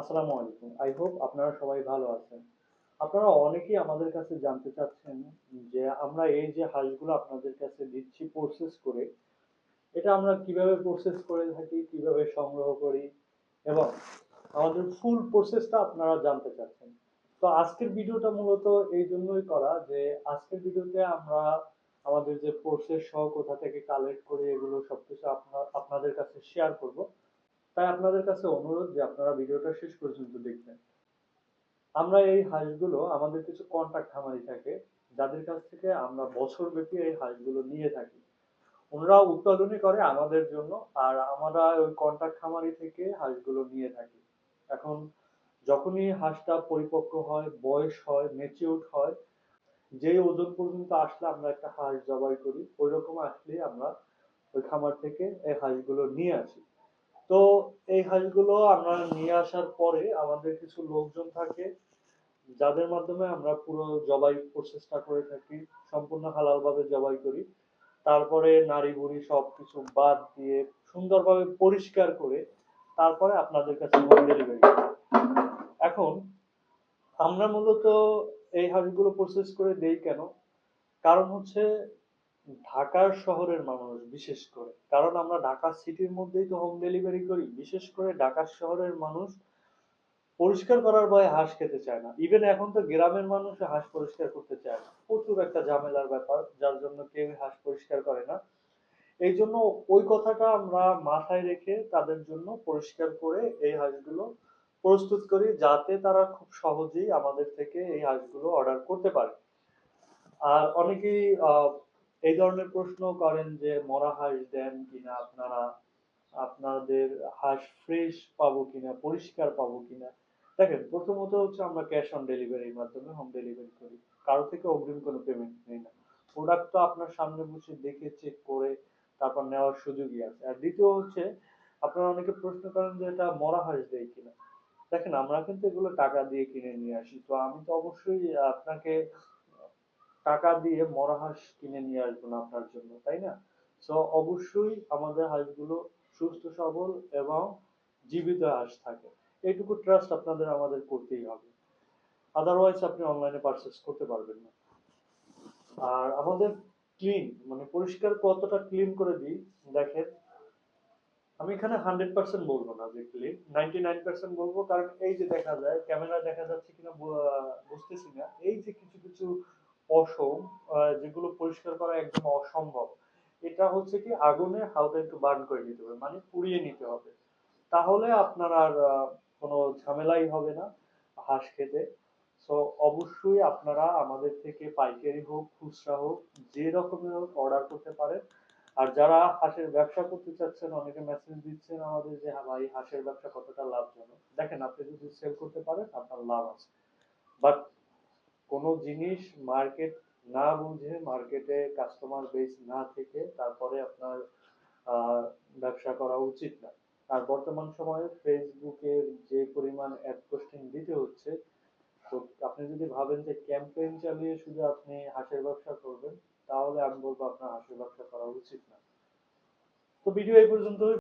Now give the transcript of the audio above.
আসসালামু আলাইকুম। I hope আপনারা সবাই ভালো আছেন। আপনারা অনেকেই আমাদের কাছে জানতে চাচ্ছেন যে আমরা এই যে হাঁসগুলো আপনাদের কাছে দিচ্ছি প্রসেস করে, এটা আমরা কীভাবে প্রসেস করে থাকি, কীভাবে সংগ্রহ করি এবং আমাদের ফুল প্রসেসটা আপনারা জানতে চাচ্ছেন। তো আজকের ভিডিওটা মূলত এই জন্যই করা যে আজকের ভিডিওতে আমরা আমাদের যে প্রসেস সহ কোথা থেকে কালেক্ট করি এগুলো সবকিছু আপনার আপনাদের কাছে শেয়ার করব। তাই আপনাদের কাছে অনুরোধ যে আপনারা ভিডিওটা শেষ পর্যন্ত দেখবেন। আমরা এই হাঁসগুলো, আমাদের কিছু কন্ট্যাক্ট খামারি থাকে, যাদের কাছ থেকে আমরা বছর ব্যাপী এই হাঁসগুলো নিয়ে থাকি। ওনারা উৎপাদনই করে আমাদের জন্য, আর আমরা ওই কন্ট্যাক্ট খামারি থেকে হাঁসগুলো নিয়ে থাকি। এখন যখনই হাঁসটা পরিপক্ক হয়, বয়স হয় ম্যাচিউর হয়, যেই ওজন পর্যন্ত আসলে আমরা একটা হাঁস জবাই করি, ওই রকম আসলে আমরা ওই খামার থেকে এই হাঁসগুলো নিয়ে আসি। তো এই হাঁসগুলো আমরা নিয়ে আসার পরে আমাদের কিছু লোকজন থাকে, যাদের মাধ্যমে আমরা পুরো জবাই প্রসেসটা করে থাকি, সম্পূর্ণ হালাল ভাবে জবাই করি। তারপরে নারী বুড়ি সবকিছু বাদ দিয়ে সুন্দরভাবে পরিষ্কার করে তারপরে আপনাদের কাছে ডেলিভারি এখন আমরা মূলত এই হাঁসগুলো প্রসেস করে দেই কেন? কারণ হচ্ছে ঢাকার শহরের মানুষ বিশেষ করে। কারণ আমরা ঢাকা সিটির মধ্যেই তো হোম ডেলিভারি করি। বিশেষ করে ঢাকা শহরের মানুষ পরিষ্কার করার ভয়ে হাঁস খেতে চায় না। ইভেন এখন তো গ্রামের মানুষ হাঁস পরিষ্কার করতে চায় না। প্রচুর একটা ঝামেলার ব্যাপার যার জন্য কেউ হাঁস পরিষ্কার করে না। এই জন্য ওই কথাটা আমরা মাথায় রেখে তাদের জন্য পরিষ্কার করে এই হাঁসগুলো প্রস্তুত করি যাতে তারা খুব সহজেই আমাদের থেকে এই হাঁসগুলো অর্ডার করতে পারে। আর অনেকেই আহ, এই ধরনের প্রশ্ন করেন যে, মরা হাঁস দেন কিনা, আপনারা, আপনাদের হাঁস ফ্রেশ পাবো কিনা, পরিষ্কার পাবো কিনা। দেখেন, প্রথমত হচ্ছে আমরা ক্যাশ অন ডেলিভারির মাধ্যমে হোম ডেলিভারি করি। কারও থেকে অগ্রিম কোনো পেমেন্ট নেই না। প্রোডাক্ট তো আপনার সামনে বসে দেখে চেক করে তারপর নেওয়ার সুযোগই আছে। আর দ্বিতীয় হচ্ছে, আপনারা অনেকে প্রশ্ন করেন যে, এটা মরা হাঁস দেয় কিনা? দেখেন, আমরা কিন্তু এগুলো টাকা দিয়ে কিনে নিয়ে আসি। তো আমি তো অবশ্যই আপনাকে টাকা দিয়ে মরা হাঁস কিনে নিয়ে আসব না আপনার জন্য, তাই না? তো অবশ্যই আমাদের হাঁসগুলো সুস্থ, সবল এবং জীবিত হাঁস থাকে। এইটুকু ট্রাস্ট আপনাদের আমাদের করতেই হবে। আদারওয়াইজ আপনি অনলাইনে পারচেস করতে পারবেন না। আর আমাদের ক্লিন মানে পরিষ্কার কতটা ক্লিন করে দিই, দেখেন, আমি এখানে হান্ড্রেড পার্সেন্ট বলব না যে ক্লিন নাইনটি নাইন পার্সেন্ট বলব, কারণ এই যে দেখা যায় ক্যামেরা দেখা যাচ্ছে কিনা বুঝতেছি না, এই যে কিছু কিছু পশম যেগুলো পরিষ্কার করা একদম অসম্ভব। এটা হচ্ছে কি, আগুনে হালকা একটু বার্ন করে নিতে হবে মানে পুড়িয়ে নিতে হবে। তাহলে আপনার আর কোনো ঝামেলাই হবে না হাঁস খেতে। সো অবশ্যই আপনারা আমাদের থেকে পাইকারি হোক, খুচরা হোক, যে রকমের হোক অর্ডার করতে পারেন। আর যারা হাঁসের ব্যবসা করতে চাচ্ছেন, অনেকে মেসেজ দিচ্ছেন আমাদের যে হ্যাঁ ভাই, হাঁসের ব্যবসা কতটা লাভজনক? দেখেন, আপনি যদি সেল করতে পারেন, আপনার লাভ আছে। বাট কোনো জিনিস মার্কেট না বুঝে মার্কেটে কাস্টমার বেস না থেকে তারপরে আপনার ব্যবসা করা উচিত না। আর বর্তমান সময়ে ফেসবুকের যে পরিমাণ অ্যাড পোস্টিং দিতে হচ্ছে, তো আপনি যদি ভাবেন যে ক্যাম্পেইন চালিয়ে শুধু আপনি হাঁসের ব্যবসা করবেন, তাহলে আমি বলব আপনার হাঁসের ব্যবসা করা উচিত না। তো ভিডিও এই পর্যন্ত